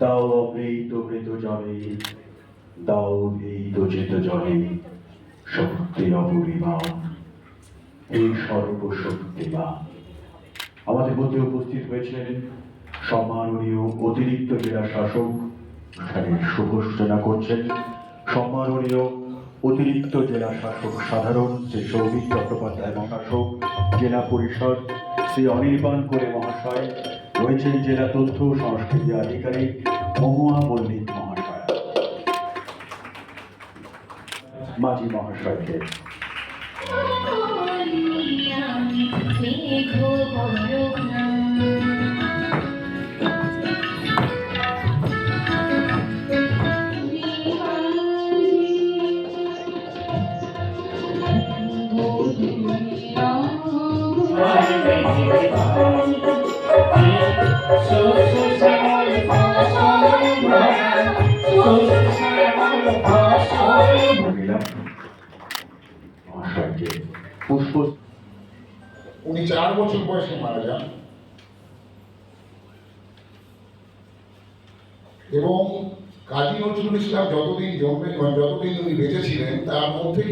দাও অমৃত, মৃত জলে, দাও ভীত চেত জলে শক্তি অপরিমাণ এই সর্বশক্তিমান। আমাদের মধ্যে উপস্থিত হয়েছেন সম্মাননীয় অতিরিক্ত জেলা শাসক অনুষ্ঠানের শুভ করছেন। সম্মাননীয় অতিরিক্ত জেলা শাসক, সাধারণ শ্রী সৌভিক চট্টোপাধ্যায় মহাশাসক জেলা পরিষদ শ্রী অনির্বাণ করে মহাশয় রয়েছেন জেলা তথ্য ও সংস্কৃতি আধিকারিক মহুয়া পণ্ডিত মহাশয়। মাঝি মহাশয়কে। মহিলা উনি চার বছর বয়সে মারা যান। এবং কাজী নজরুল ইসলাম যতদিন জন্মে মানে যতদিন উনি বেঁচে ছিলেন তার মধ্যে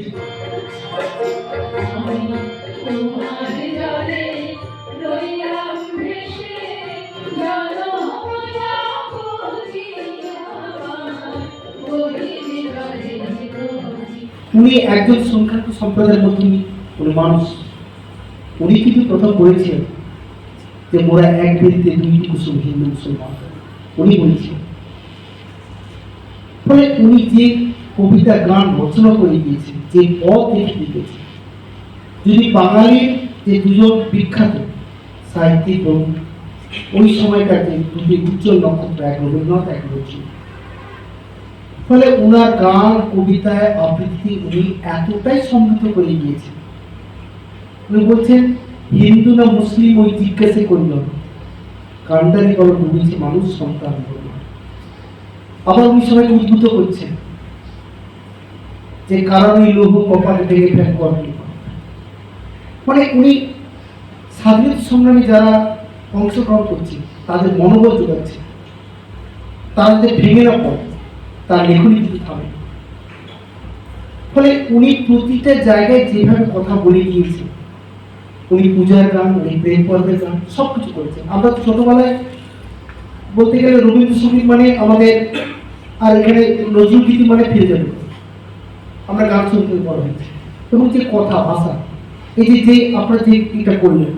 উনি একজন সংখ্যালঘু সম্প্রদায়ের মধ্যে উনি মানুষ উনি কিন্তু প্রথম বলেছেন যে মোরা এক বেদিতে দুইটি কুসুম, হিন্দু, মুসলমান উনি বলেছেন। ফলে উনি যে কবিতা, গান রচনা করে দিয়েছেন, যে পথ দেখে দিয়েছেন যদি বাঙালির যে দুজন বিখ্যাত সাহিত্যিক এবং ওই সময়কার যে দুটি উজ্জ্বল নক্ষত্র, এক রবীন্দ্রনাথ, এক নজরুল ফলে ওনার গান, কবিতায়, আবৃত্তি উনি এতটাই সমৃদ্ধ করে গিয়েছেন বলছেন, হিন্দু না মুসলিম ওই জিজ্ঞাসা করিল কান্ডারি বড় ডুবেছে মানুষ, সন্তান বলল আবার উনি সবাইকে উদ্ভূত করছেন যে কারণ ওই লৌহ কপালে ভেঙে ফেল করবে মানে উনি স্বাধীনতা সংগ্রামে যারা অংশগ্রহণ করছে তাদের মনোবল যোগাচ্ছে। তারা যাতে ভেঙে না পড়ে। তার লেখনী কিন্তু থামে। ফলে উনি প্রতিটা জায়গায় যেভাবে কথা বলে গিয়েছেন উনি পূজার গান, উনি প্রেম পর্বের গান সব কিছু করেছেন। আমরা ছোটবেলায় বলতে গেলে রবীন্দ্রসঙ্গীত মানে আমাদের, আর এখানে নজরুল গীতি মানে ফিরে যাবে। আমরা গান শুনতে বড় হয়েছি। এবং যে কথা, ভাষা, এই যে যে আপনারা যে এটা করলেন,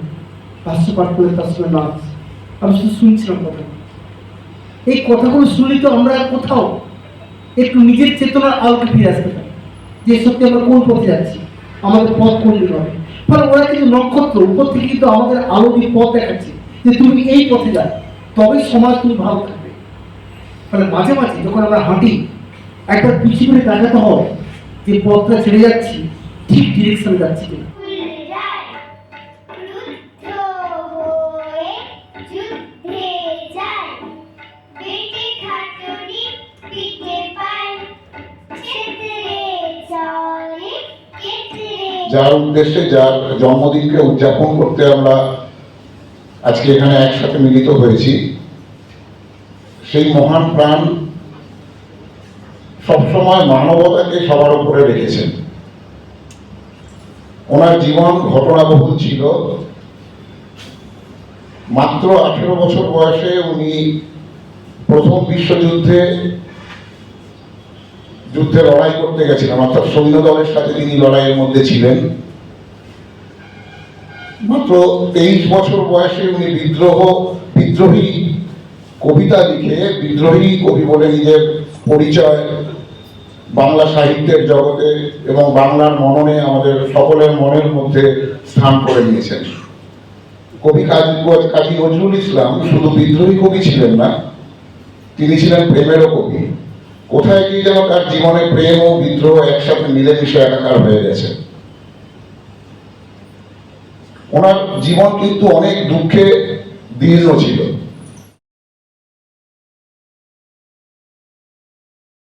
ভাষ্য পাঠ করলেন, তার সঙ্গে নাচ আমি শুধু শুনছিলাম কথা। এই কথাগুলো শুনলে তো আমরা কোথাও একটু নিজের চেতনার আলোকে ফিরে আসতে পারি। যে সত্যি আমরা কোন পথে যাচ্ছি, আমাদের পথ কোন দিকে হবে? ফলে ওরা কিন্তু নক্ষত্র, উপর থেকে কিন্তু আমাদের আলো দিয়ে পথ দেখাচ্ছে যে তুমি এই পথে যাও, তবেই সমাজ তুমি ভালো থাকবে। ফলে মাঝে মাঝে যখন আমরা হাঁটি, একবার পিছিয়ে দেখাতে হবে যে পথটা ছেড়ে যাচ্ছি, ঠিক ডিরেকশনে যাচ্ছি কিনা। যার উদ্দেশ্যে, যার জন্মদিনকে উদযাপন করতে আমরা আজকে এখানে একসাথে মিলিত হয়েছি, সেই মহান প্রাণ সবসময় মানবতাকে সবার উপরে রেখেছেন। ওনার জীবন ঘটনাবহুল ছিল। মাত্র আঠেরো বছর বয়সে উনি প্রথম বিশ্বযুদ্ধে যুদ্ধে লড়াই করতে গেছিলেন অর্থাৎ সৈন্য দলের সাথে তিনি লড়াইয়ের মধ্যে ছিলেন। মাত্র তেইশ বছর বয়সে উনি বিদ্রোহ, বিদ্রোহী কবিতা লিখে, বিদ্রোহী কবি বলে নিজের পরিচয় বাংলা সাহিত্যের জগতে এবং বাংলার মননে আমাদের সকলের মনের মধ্যে স্থান করে নিয়েছেন। কবি কাজী নজরুল ইসলাম শুধু বিদ্রোহী কবি ছিলেন না, তিনি ছিলেন প্রেমেরও কবি। কোথায় গিয়ে যেন তার জীবনে প্রেম ও বিদ্রোহ একসাথে মিলেমিশে একাকার হয়ে গেছে? ওনার জীবন কিন্তু অনেক দুঃখে দীর্ঘ ছিল।